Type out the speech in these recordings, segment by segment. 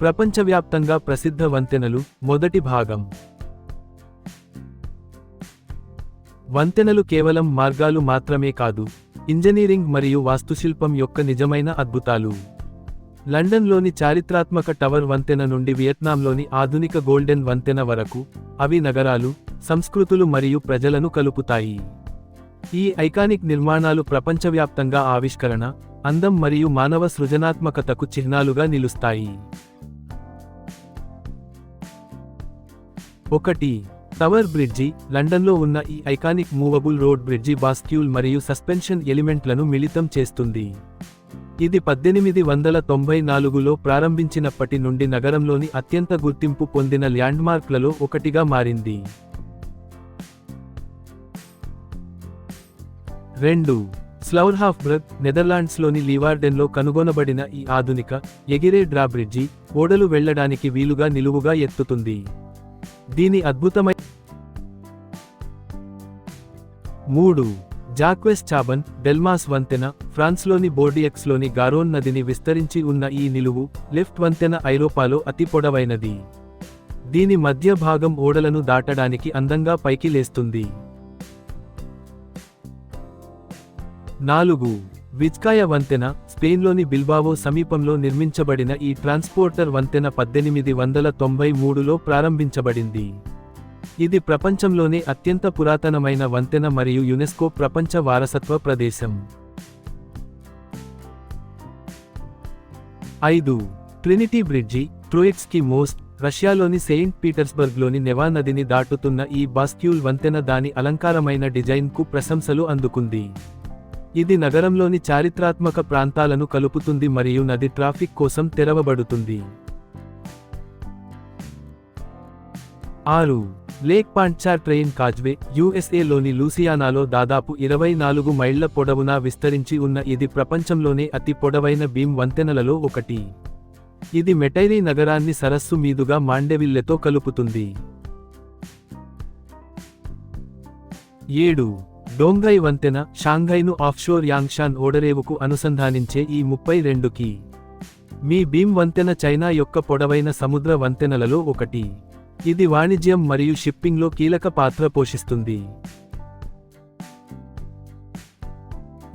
ప్రపంచవ్యాప్తంగా ప్రసిద్ధ వంతెనలు మొదటి భాగం. వంతెనలు కేవలం మార్గాలు మాత్రమే కాదు ఇంజనీరింగ్ మరియు వాస్తుశిల్పం యొక్క నిజమైన అద్భుతాలు. లండన్లోని చారిత్రాత్మక టవర్ వంతెన నుండి వియత్నాంలోని ఆధునిక గోల్డెన్ వంతెన వరకు అవి నగరాలు సంస్కృతులు మరియు ప్రజలను కలుపుతాయి. ఈ ఐకానిక్ నిర్మాణాలు ప్రపంచవ్యాప్తంగా ఆవిష్కరణ అందం మరియు మానవ సృజనాత్మకతకు చిహ్నాలుగా నిలుస్తాయి. ఒకటి టవర్ బ్రిడ్జి లండన్లో ఉన్న ఈ iconic movable road bridge bascule మరియు సస్పెన్షన్ ఎలిమెంట్లను మిళితం చేస్తుంది. ఇది పద్దెనిమిది వందల తొంభై నాలుగులో ప్రారంభించినప్పటి నుండి నగరంలోని అత్యంత గుర్తింపు పొందిన ల్యాండ్మార్క్లలో ఒకటిగా మారింది. రెండు స్లౌర్హాఫ్ బ్రగ్ నెదర్లాండ్స్లోని లీవార్డెన్లో కనుగొనబడిన ఈ ఆధునిక ఎగిరే డ్రాబ్రిడ్జి ఓడలు వెళ్ళడానికి వీలుగా నిలువుగా ఎత్తుతుంది. దీని అద్భుతమైన మూడు. జాక్వెస్ చాబన్ డెల్మాస్ వంతెన ఫ్రాన్స్లోని బోర్డియక్స్లోని గారోన్ నదిని విస్తరించి ఉన్న ఈ నిలువు లెఫ్ట్ వంతెన ఐరోపాలో అతి పొడవైనది. దీని మధ్య భాగం ఓడలను దాటడానికి అందంగా పైకి లేస్తుంది. నాలుగు. విజ్కాయ వంతెన స్పెయిన్లోని బిల్బావో సమీపంలో నిర్మించబడిన ఈ ట్రాన్స్పోర్టర్ వంతెన పద్దెనిమిది వందల తొంభై మూడులో ప్రారంభించబడింది. ఇది ప్రపంచంలోనే అత్యంత పురాతనమైన వంతెన మరియు యునెస్కో ప్రపంచ వారసత్వ ప్రదేశం. ఐదు. ట్రినిటీ బ్రిడ్జి ట్రోయెట్స్కి మోస్ట్ రష్యాలోని సెయింట్ పీటర్స్బర్గ్లోని నెవా నదిని దాటుతున్న ఈ బాస్క్యూల్ వంతెన దాని అలంకారమైన డిజైన్కు ప్రశంసలు అందుకుంది. ఇది నగరంలోని చారిత్రాత్మక ప్రాంతాలను కలుపుతుంది మరియు నది ట్రాఫిక్ కోసం తెరవబడుతుంది. ఆరు. లేక్ పాంట్చార్ ట్రైన్ కాజ్వే యుఎస్ఏలోని లూసియానాలో దాదాపు ఇరవై నాలుగు మైళ్ళ పొడవునా విస్తరించి ఉన్న ఇది ప్రపంచంలోనే అతి పొడవైన బీమ్ వంతెనలలో ఒకటి. ఇది మెటైరీ నగరాన్ని సరస్సు మీదుగా మాండెవిల్లెతో కలుపుతుంది. ఏడు. డోంగై వంతెన షాంఘైను ఆఫ్షోర్ యాంగ్షాన్ ఓడరేవుకు అనుసంధానించే ఈ ముప్పై రెండుకి మీ భీమ్ వంతెన చైనా యొక్క పొడవైన సముద్ర వంతెనలలో ఒకటి. ఇది వాణిజ్యం మరియు షిప్పింగ్లో కీలక పాత్ర పోషిస్తుంది.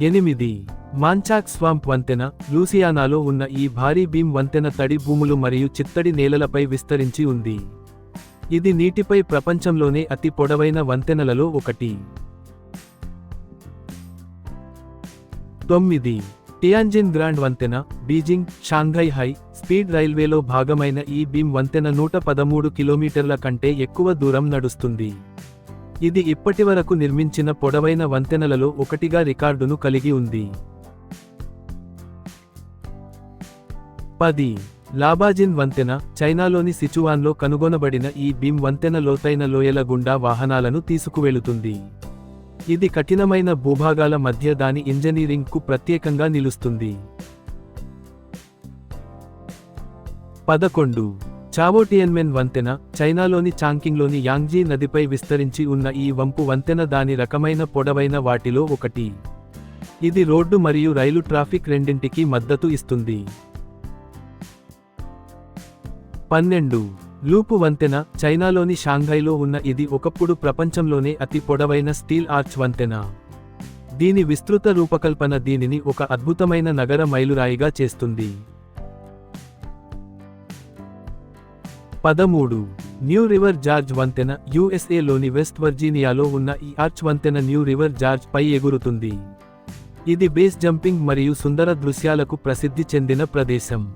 ఎనిమిది. మాంచాక్ స్వాంప్ వంతెన లూసియానాలో ఉన్న ఈ భారీ భీమ్ వంతెన తడి భూములు మరియు చిత్తడి నేలలపై విస్తరించి ఉంది. ఇది నీటిపై ప్రపంచంలోనే అతి పొడవైన వంతెనలలో ఒకటి. తొమ్మిది. టియాన్జిన్ గ్రాండ్ వంతెన బీజింగ్ షాంఘై హై స్పీడ్ రైల్వేలో భాగమైన ఈ బీమ్ వంతెన నూట పదమూడు కిలోమీటర్ల కంటే ఎక్కువ దూరం నడుస్తుంది. ఇది ఇప్పటివరకు నిర్మించిన పొడవైన వంతెనలలో ఒకటిగా రికార్డును కలిగి ఉంది. పది. లాబాజిన్ వంతెన చైనాలోని సిచువాన్లో కనుగొనబడిన ఈ బీమ్ వంతెన లోతైన లోయల గుండా వాహనాలను తీసుకువెళుతుంది. ఇది కఠినమైన భూభాగాల మధ్య దాని ఇంజనీరింగ్కు ప్రత్యేకంగా నిలుస్తుంది. పదకొండు. చావోటియన్మెన్ వంతెన చైనాలోని చాంకింగ్లోని యాంగ్జీ నదిపై విస్తరించి ఉన్న ఈ వంపు వంతెన దాని రకమైన పొడవైన వాటిలో ఒకటి. ఇది రోడ్డు మరియు రైలు ట్రాఫిక్ రెండింటికి మద్దతు ఇస్తుంది. పన్నెండు. లూపు వంతెన చైనాలోని షాంఘైలో ఉన్న ఇది ఒకప్పుడు ప్రపంచంలోనే అతి పొడవైన స్టీల్ ఆర్చ్ వంతెన. దీని విస్తృత రూపకల్పన దీనిని ఒక అద్భుతమైన నగర మైలురాయిగా చేస్తుంది. పదమూడు. న్యూ రివర్ జార్జ్ వంతెన యుఎస్ఏలోని వెస్ట్ వర్జీనియాలో ఉన్న ఈ ఆర్చ్ వంతెన న్యూ రివర్ జార్జ్ పై ఎగురుతుంది. ఇది బేస్ జంపింగ్ మరియు సుందర దృశ్యాలకు ప్రసిద్ధి చెందిన ప్రదేశం.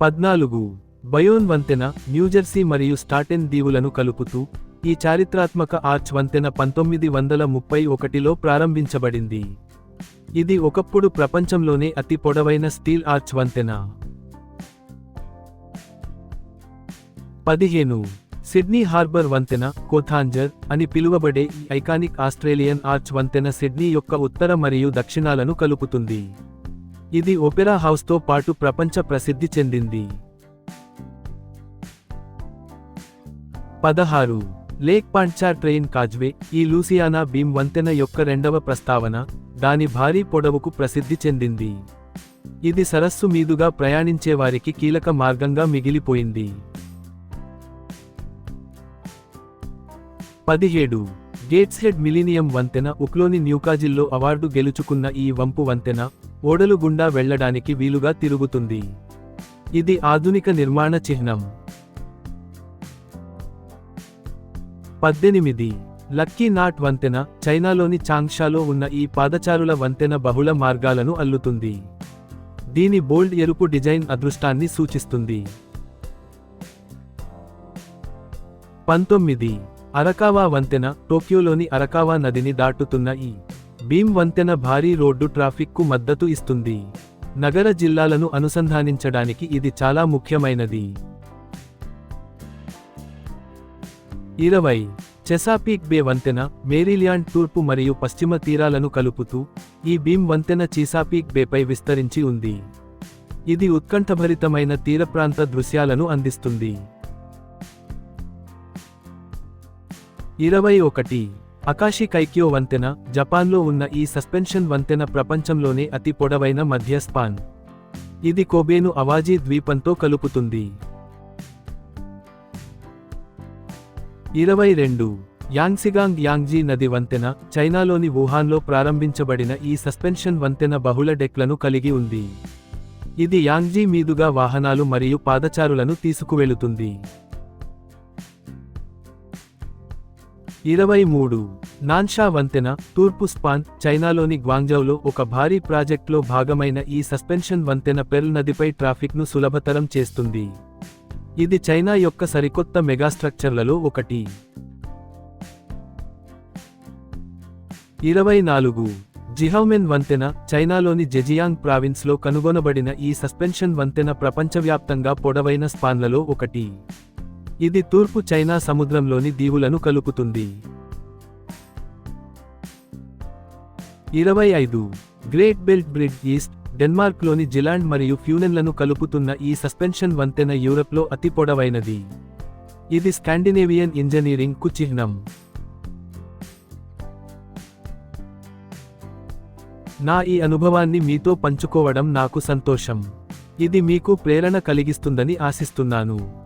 పద్నాలుగు. బయోన్ వంతెన న్యూజెర్సీ మరియు స్టాటెన్ దీవులను కలుపుతూ ఈ చారిత్రాత్మక ఆర్చ్ వంతెన పంతొమ్మిది వందల ముప్పై ఒకటిలో ప్రారంభించబడింది. ఇది ఒకప్పుడు ప్రపంచంలోనే అతి పొడవైన స్టీల్ ఆర్చ్ వంతెన. పదిహేను. సిడ్నీ హార్బర్ వంతెన కోథాంజర్ అని పిలువబడే ఈ ఐకానిక్ ఆస్ట్రేలియన్ ఆర్చ్ వంతెన సిడ్నీ యొక్క ఉత్తర మరియు దక్షిణాలను కలుపుతుంది. ఇది ఒపెరా హౌస్తో పాటు ప్రపంచ ప్రసిద్ధి చెందింది. పదహారు. లేక్ పాంచార్ ట్రైన్ కాజ్వే ఈ లూసియానా బీమ్ వంతెన యొక్క రెండవ ప్రస్తావన దాని భారీ పొడవుకు ప్రసిద్ధి చెందింది. ఇది సరస్సు మీదుగా ప్రయాణించే వారికి కీలక మార్గంగా మిగిలిపోయింది. పదిహేడు. గేట్స్ హెడ్ మిలీనియం వంతెన ఉక్లోని న్యూకాజిల్లో అవార్డు గెలుచుకున్న ఈ వంపు వంతెన ఓడలు గుండా వెళ్ళడానికి వీలుగా తిరుగుతుంది. ఇది ఆధునిక నిర్మాణ చిహ్నం. పద్దెనిమిది. లక్కీ నాట్ వంతెన చైనాలోని చాంగ్షాలో ఉన్న ఈ పాదచారుల వంతెన బహుళ మార్గాలను అల్లుతుంది. దీని బోల్డ్ ఎరుపు డిజైన్ అదృష్టాన్ని సూచిస్తుంది. పంతొమ్మిది. అరకావా వంతెన టోక్యోలోని అరకావా నదిని దాటుతున్న ఈ భీమ్ వంతెన భారీ రోడ్డు ట్రాఫిక్కు మద్దతు ఇస్తుంది. నగర జిల్లాలను అనుసంధానించడానికి ఇది చాలా ముఖ్యమైనది. ఇరవై. చెసాపీక్ బే వంతెన మేరీల్యాండ్ తూర్పు మరియు పశ్చిమ తీరాలను కలుపుతూ ఈ భీమ్ వంతెన చీసాపీక్ బేపై విస్తరించి ఉంది. ఇది ఉత్కంఠభరితమైన తీరప్రాంత దృశ్యాలను అందిస్తుంది. ఇరవై ఒకటి. అకాషి కైక్యో వంతెన జపాన్లో ఉన్న ఈ సస్పెన్షన్ వంతెన ప్రపంచంలోనే అతి పొడవైన మధ్య స్పాన్. ఇది కోబేను అవాజీ ద్వీపంతో కలుపుతుంది. ఇరవై రెండు. యాంగ్సిగాంగ్ యాంగ్జీ నది వంతెన చైనాలోని వుహాన్లో ప్రారంభించబడిన ఈ సస్పెన్షన్ వంతెన బహుళ డెక్లను కలిగి ఉంది. ఇది యాంగ్జీ మీదుగా వాహనాలు మరియు పాదచారులను తీసుకువెళుతుంది. ఇరవై మూడు. నాన్షా వంతెన తూర్పు స్పాన్ చైనాలోని గ్వాంగ్జౌలో ఒక భారీ ప్రాజెక్ట్లో భాగమైన ఈ సస్పెన్షన్ వంతెన పెర్ల్ నదిపై ట్రాఫిక్ను సులభతరం చేస్తుంది. ఇది చైనా యొక్క సరికొత్త మెగాస్ట్రక్చర్లలో ఒకటి. ఇరవై నాలుగు. జిహౌమెన్ వంతెన చైనాలోని జెజియాంగ్ ప్రావిన్స్లో కనుగొనబడిన ఈ సస్పెన్షన్ వంతెన ప్రపంచవ్యాప్తంగా పొడవైన స్పాన్లలో ఒకటి. ఇది తూర్పు చైనా సముద్రంలోని దీవులను కలుపుతుంది. ఇరవై ఐదు గ్రేట్ బెల్ట్ బ్రిడ్జ్ ఈస్ట్ డెన్మార్క్లోని జిలాండ్ మరియు ఫ్యూనెన్లను కలుపుతున్న ఈ సస్పెన్షన్ వంతెన యూరప్లో అతి పొడవైనది. ఇది స్కాండినేవియన్ ఇంజనీరింగ్కు చిహ్నం. నా ఈ అనుభవాన్ని మీతో పంచుకోవడం నాకు సంతోషం. ఇది మీకు ప్రేరణ కలిగిస్తుందని ఆశిస్తున్నాను.